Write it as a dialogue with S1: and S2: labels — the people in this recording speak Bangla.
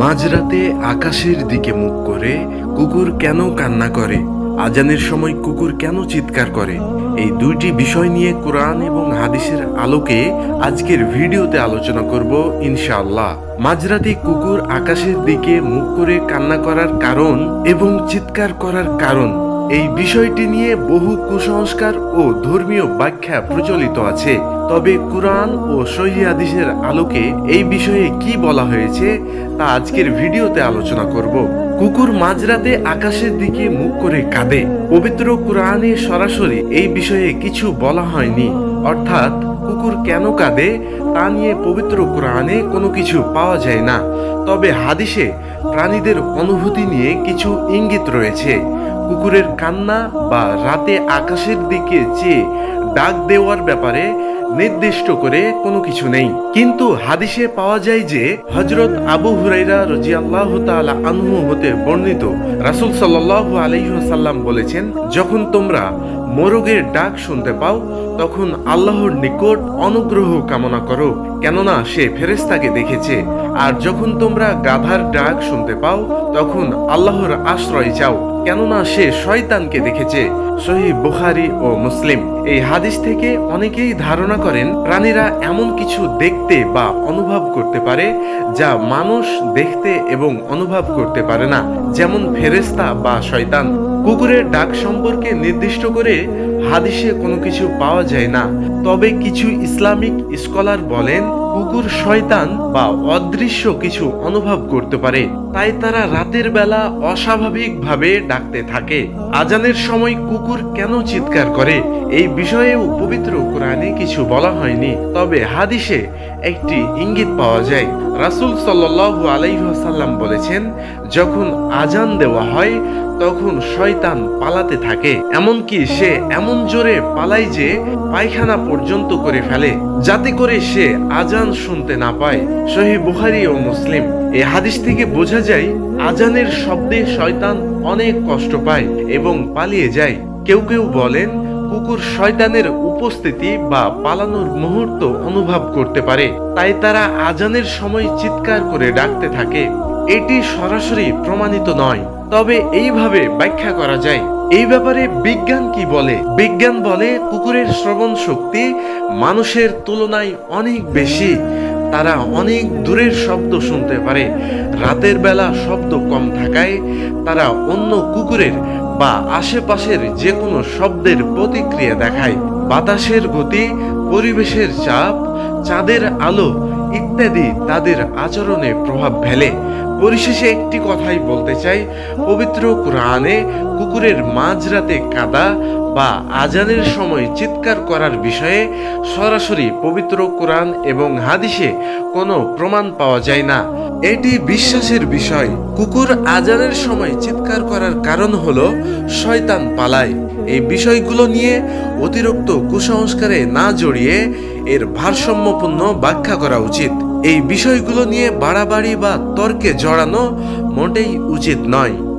S1: মাঝরাতে আকাশের দিকে মুখ করে, কুকুর কেন কান্না করে? আজানের সময় কুকুর কেন চিৎকার করে? এই দুইটি বিষয় নিয়ে কোরআন এবং হাদিসের আলোকে আজকের ভিডিওতে আলোচনা করব ইনশাআল্লাহ। মাঝরাতে কুকুর আকাশের দিকে মুখ করে কান্না করার কারণ এবং চিৎকার করার কারণ। এই বিষয়টি নিয়ে বহু কুসংস্কার ও ধর্মীয় ব্যাখ্যা প্রচলিত আছে। তবে কোরআন ও সহি হাদিসের আলোকে এই বিষয়ে কি বলা হয়েছে তা আজকের ভিডিওতে আলোচনা করব। কুকুর মাঝরাতে আকাশের দিকে মুখ করে কাঁদে। পবিত্র কোরআনে সরাসরি এই বিষয়ে কিছু বলা হয়নি। অর্থাৎ কুকুর কেন কাঁদে তা নিয়ে পবিত্র কোরআনে কোনো কিছু পাওয়া যায় না। তবে হাদিসে প্রাণীদের অনুভূতি নিয়ে কিছু ইঙ্গিত রয়েছে। কুকুরের কান্না বা রাতে আকাশের দিকে চেয়ে ডাক দেওয়ার ব্যাপারে নির্দিষ্ট করে কোনো কিছু নেই। কিন্তু হাদিসে পাওয়া যায় যে হজরত আবু হুরাইরা রাজিয়াল্লাহ তাআলা আনহু হতে বর্ণিত রাসূল সাল্লাল্লাহু আলাইহি ওয়াসাল্লাম বলেছেন, যখন তোমরা মোরগের ডাক শুনতে পাও, তখন আল্লাহর নিকট অনুগ্রহ কামনা করো। কেননা সে ফেরেস্তাকে দেখেছে। আর যখন তোমরা গাধার ডাক শুনতে পাও, তখন আল্লাহর আশ্রয় চাও। কেননা সে শয়তানকে দেখেছে। সহি বুখারি ও মুসলিম এই হাদিস থেকে অনেকেই ধারণা করেন প্রাণীরা এমন কিছু দেখতে বা অনুভব করতে পারে যা মানুষ দেখতে এবং অনুভব করতে পারে না। যেমন ফেরেস্তা বা শয়তান। কুকুরের ডাক সম্পর্কে নির্দিষ্ট করে হাদিসে কোনো কিছু পাওয়া যায় না। তবে কিছু ইসলামিক স্কলার বলেন, কুকুর শয়তান বা অদৃশ্য কিছু অনুভব করতে পারে, তাই তারা রাতের বেলা অস্বাভাবিকভাবে ডাকতে থাকে। আজানের সময় কুকুর কেন চিৎকার করে, এই বিষয়েও পবিত্র কোরআনে কিছু বলা হয়নি। তবে হাদিসে একটি ইঙ্গিত পাওয়া যায়। রাসুল সাল্লাল্লাহু আলাইহি ওয়াসাল্লাম বলেছেন, যখন আজান দেওয়া হয়, তখন শয়তান পালাতে থাকে। এমনকি সে এমন জোরে পালায় যে পায়খানা পর্যন্ত করে ফেলে, যাতে করে সে আজান শুনতে না পায়। সহি বুখারি ও মুসলিম। এই হাদিস থেকে বোঝা যায়, আজানের শব্দে শয়তান অনেক কষ্ট পায় এবং পালিয়ে যায়। কেউ কেউ বলেন, কুকুর শয়তানের উপস্থিতি বা পালানোর মুহূর্ত অনুভব করতে পারে। তাই তারা আজানের সময় চিৎকার করে ডাকতে থাকে। এটি সরাসরি প্রমাণিত নয়। তবে এইভাবে ব্যাখ্যা করা যায়। এই ব্যাপারে বিজ্ঞান কি বলে? বিজ্ঞান বলে কুকুরের শ্রবণ শক্তি মানুষের তুলনায় অনেক বেশি। তারা অনেক দূরের শব্দ শুনতে পারে। রাতের বেলা শব্দ কম থাকায় তারা অন্য কুকুরের বা আশেপাশের যে কোনো শব্দের প্রতিক্রিয়া দেখায়। বাতাসের গতি, পরিবেশের চাপ, চাঁদের আলো ইত্যাদি তাদের আচরণে প্রভাব ফেলে। পরিশেষে একটি কথাই বলতে চাই, পবিত্র কোরআনে কুকুরের মাঝরাতে কাদা বা আজানের সময় চিৎকার করার বিষয়ে সরাসরি পবিত্র কোরআন এবং হাদিসে কোনো প্রমাণ পাওয়া যায় না। এটি বিশ্বাসের বিষয়। কুকুর আজানের সময় চিৎকার করার কারণ হল শয়তান পালায়। এই বিষয়গুলো নিয়ে অতিরিক্ত কুসংস্কারে না জড়িয়ে এর ভারসাম্যপূর্ণ ব্যাখ্যা করা উচিত। এই বিষয়গুলো নিয়ে বাড়াবাড়ি বা তর্কে জড়ানো মোটেই উচিত নয়।